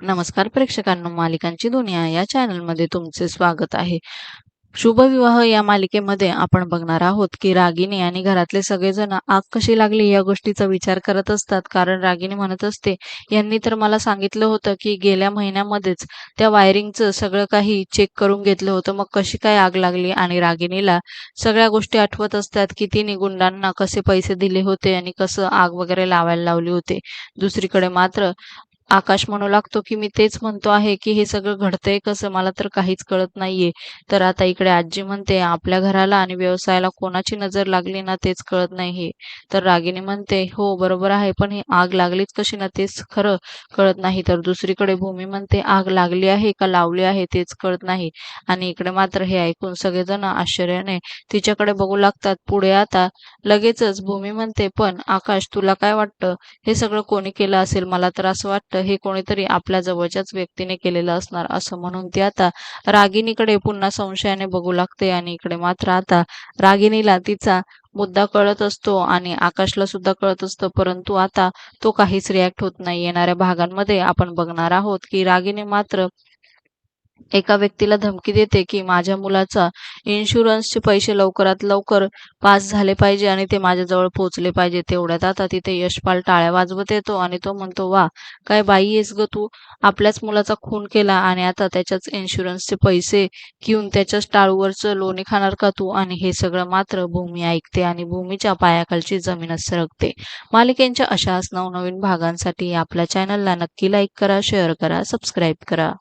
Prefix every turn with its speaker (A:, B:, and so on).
A: नमस्कार प्रेक्षकांनो मालिकांची दुनिया या चॅनलमध्ये तुमचे स्वागत आहे. शुभविवाह या मालिकेमध्ये आपण बघणार आहोत की रागिनी आणि घरातले सगळेजण आग कशी लागली या गोष्टीचा विचार करत असतात. कारण रागिनी म्हणत असते यांनी तर मला सांगितलं होतं की गेल्या महिन्यामध्येच त्या वायरिंगचं सगळं काही चेक करून घेतलं होतं. मग कशी काय आग लागली? आणि रागिनीला सगळ्या गोष्टी आठवत असतात की तिने गुंडांना कसे पैसे दिले होते आणि कसं आग वगैरे लावायला लावली होते. दुसरीकडे मात्र आकाश म्हणू लागतो की मी तेच म्हणतो आहे की हे सगळं घडतंय कसं मला तर काहीच कळत नाहीये. तर आता इकडे आजी म्हणते आपल्या घराला आणि व्यवसायाला कोणाची नजर लागली ना तेच कळत नाही तर रागिनी म्हणते हो बरोबर आहे पण ही आग लागलीच कशी ना तेच खरं कळत नाही. तर दुसरीकडे भूमी म्हणते आग लागली आहे का लावली आहे तेच कळत नाही. आणि इकडे मात्र हे ऐकून सगळेजण आश्चर्याने तिच्याकडे बघू लागतात पुढे आता लगेचच भूमी म्हणते पण आकाश तुला काय वाटतं? हे सगळं कोणी केलं असेल? मला तर असं वाटतं हे कोणीतरी आपल्या जवळच्याच व्यक्तीने केलेलं असणार असं म्हणून ती आता रागिणीकडे पुन्हा संशयाने बघू लागते आणि इकडे मात्र आता रागिणीला तिचा मुद्दा कळत असतो आणि आकाशला सुद्धा कळत असतं परंतु आता तो काहीच रिॲक्ट होत नाही. येणाऱ्या भागांमध्ये आपण बघणार आहोत की रागिनी मात्र एका व्यक्तीला धमकी देते की माझ्या मुलाचा इन्शुरन्सचे पैसे लवकरात लवकर पास झाले पाहिजे आणि ते माझ्याजवळ पोहोचले पाहिजे तेवढ्यात आता तिथे यशपाल टाळ्या वाजवत येतो आणि तो म्हणतो वा काय बाई आहेस ग तू? आपल्याच मुलाचा खून केला आणि आता त्याच्याच इन्शुरन्सचे पैसे घेऊन त्याच्याच टाळूवरचं लोणी खाणार का तू? आणि हे सगळं मात्र भूमी ऐकते आणि भूमीच्या पायाखालची जमीनच सरकते. मालिकेंच्या अशाच नवनवीन भागांसाठी आपल्या चॅनलला नक्की लाईक करा शेअर करा सबस्क्राईब करा.